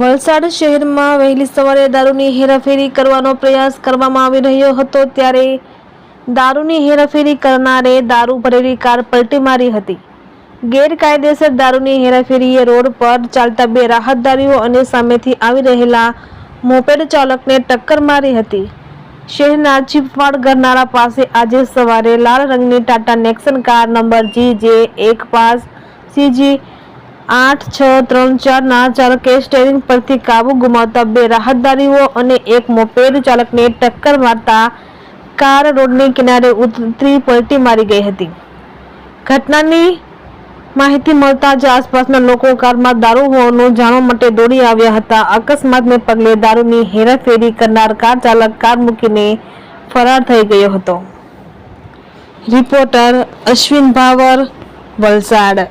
વલસાડ શહેરમાં વહેલી સવારે દારૂની હેરાફેરી કરવાનો પ્રયાસ કરવામાં આવી રહ્યો હતો ત્યારે દારૂની હેરાફેરી કરનારે દારૂ ભરેલી કાર પલટી મારી હતી. ગેરકાયદેસર દારૂની હેરાફેરીએ રોડ પર ચાલતા બે રાહતદારીઓ અને સામેથી આવી રહેલા મોપેડ ચાલકને ટક્કર મારી હતી. શહેરના ચીપવાડ ગરનાળા પાસે આજે સવારે લાલ રંગની Tata Nexon car number G J એક પાંચ સીજી આઠ, છ, ત્રણ ચારના ચાલકે સ્ટેરિંગ પરથી કાબુ ગુમાવતા બે રાહતદારીઓ અને એક મોપેડ ચાલકને ટક્કર મારતા કાર રોડની કિનારે ઉતરી પલટી મારી ગઈ હતી. ઘટનાની માહિતી મળતા જ આસપાસના લોકો કારમાં દારૂ હોવાનું જાણવા માટે દોડી આવ્યા હતા. અકસ્માતને પગલે દારૂની હેરાફેરી કરનાર કાર ચાલક કાર મૂકીને ફરાર થઈ ગયો હતો. રિપોર્ટર અશ્વિન ભાવર, વલસાડ.